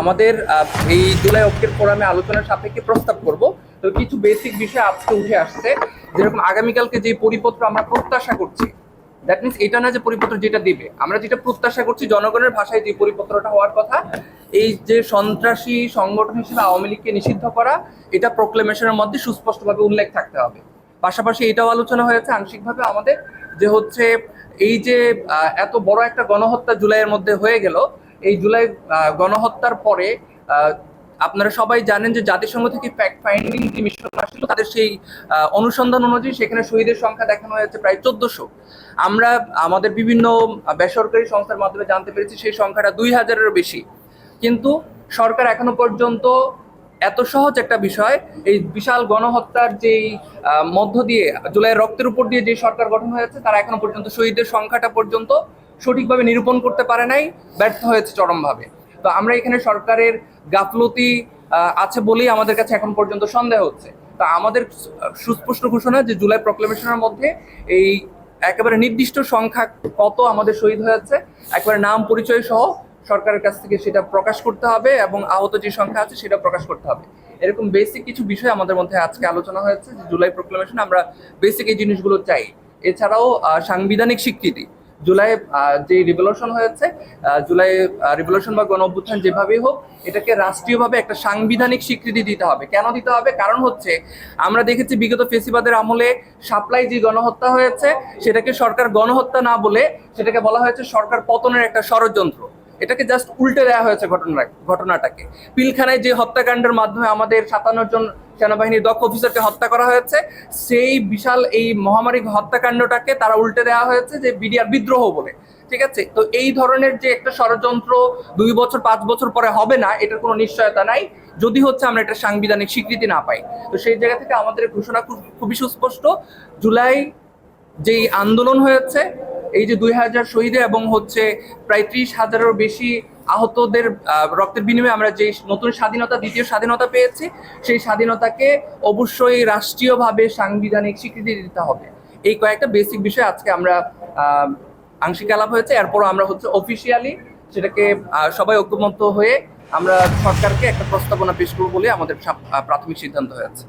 আমাদের এই জুলাই ঐক্যের ফোরামে আলোচনার সাপেক্ষে প্রস্তাব করব। তো কিছু বেসিক বিষয় আজকে উঠে আসছে। যেরকম আগামীকালকে যে পরিপত্র আমরা প্রত্যাশা করছি দ্যাট মিনস এটা না যে পরিপত্র যেটা দিবে। আমরা যেটা প্রত্যাশা করছি, জনগণের ভাষায় যে পরিপত্রটা হওয়ার কথা, এই যে সন্ত্রাসী সংগঠন হিসেবে আওয়ামী লীগকে নিষিদ্ধ করা, এটা প্রোক্লেমেশনের মধ্যে সুস্পষ্টভাবে উল্লেখ থাকতে হবে। পাশাপাশি এটাও আলোচনা হয়েছে আংশিকভাবে আমাদের, যে হচ্ছে এই যে এত বড় একটা গণহত্যা জুলাইয়ের মধ্যে হয়ে গেল এই জুলাই গণহত্যার পরে আপনারা সবাই জানেন যে জাতিসংঘ থেকে ফ্যাক্ট ফাইন্ডিং যে মিশন আসছিল তাদের সেই অনুসন্ধান অনুযায়ী সেখানে শহীদের সংখ্যা দেখানো হয়েছে প্রায় চোদ্দশো। আমরা, আমাদের বিভিন্ন বেসরকারি সংস্থার মাধ্যমে জানতে পেরেছি সেই সংখ্যাটা দুই হাজারেরও বেশি। কিন্তু সরকার এখনও পর্যন্ত এত সহজ একটা বিষয়, এই বিশাল গণহত্যার যেই মধ্য দিয়ে, জুলাইয়ের রক্তের উপর দিয়ে যে সরকার গঠন হয়েছে, তারা এখনও পর্যন্ত শহীদের সংখ্যাটা পর্যন্ত সঠিকভাবে নিরূপণ করতে পারে নাই, ব্যর্থ হয়েছে চরমভাবে। তো আমরা এখানে সরকারের গাফলতি আছে বলেই আমাদের কাছে এখন পর্যন্ত সন্দেহ হচ্ছে। তা আমাদের সুস্পষ্ট ঘোষণা যে জুলাই প্রক্লেমেশনের মধ্যে এই একেবারে নির্দিষ্ট সংখ্যা কত আমাদের শহীদ হয়েছে, একেবারে নাম, পরিচয় সহ সরকারের কাছ থেকে সেটা প্রকাশ করতে হবে এবং আহত যে সংখ্যা আছে সেটা প্রকাশ করতে হবে। এরকম বেসিক কিছু বিষয় আমাদের মধ্যে আজকে আলোচনা হয়েছে যে জুলাই প্রক্লেমেশন আমরা বেসিক এই জিনিসগুলো চাই। এছাড়াও সাংবিধানিক স্বীকৃতি। জুলাই যে রিভলিউশন হয়েছে জুলাই রিভলিউশন বা গণ অভ্যুত্থান যেভাবেই হোক, এটাকে রাষ্ট্রীয়ভাবে একটা সাংবিধানিক স্বীকৃতি দিতে হবে। কেন দিতে হবে? কারণ হচ্ছে, আমরা দেখেছি বিগত ফেসিবাদের আমলে সাপ্লাই যে গণহত্যা হয়েছে, সেটাকে সরকার গণহত্যা না বলে, সেটাকে বলা হয়েছে সরকার পতনের একটা ষড়যন্ত্র। এটাকে জাস্ট উল্টে দেওয়া হয়েছে ঘটনা ঘটনাটাকে। পিলখানায় যে হত্যাকাণ্ডের মাধ্যমে আমাদের সাতান্ন জন সেনাবাহিনীর দক্ষ অফিসারকে হত্যা করা হয়েছে। সেই বিশাল এই মহামারী হত্যাকাণ্ডটাকে তারা উল্টে দেওয়া হয়েছে যে বিডিআর বিদ্রোহ বলে। ঠিক আছে? তো এই ধরনের যে একটা ষড়যন্ত্র দুই বছর, পাঁচ বছর পরে হবে না, এটার কোনো নিশ্চয়তা নাই। যদি হচ্ছে আমরা এটা সাংবিধানিক স্বীকৃতি না পাই। তো সেই জায়গা থেকে আমাদের ঘোষণা খুব- খুবই সুস্পষ্ট। জুলাই যেই আন্দোলন হয়েছে, এই যে দুই হাজার শহীদে এবং হচ্ছে প্রায় ত্রিশ হাজারেরও বেশি আহতদের রক্তের বিনিময়ে আমরা যে নতুন স্বাধীনতা, দ্বিতীয় স্বাধীনতা পেয়েছি, সেই স্বাধীনতাকে অবশ্যই রাষ্ট্রীয়ভাবে সাংবিধানিক স্বীকৃতি দিতে হবে। এই কয়েকটা বেসিক বিষয় আজকে আমরা আংশিক আলাপ হয়েছে, এরপরও আমরা হচ্ছে অফিসিয়ালি সেটাকে সবাই ঐক্যমত্য হয়ে আমরা সরকারকে একটা প্রস্তাবনা পেশ করব বলে আমাদের প্রাথমিক সিদ্ধান্ত হয়েছে।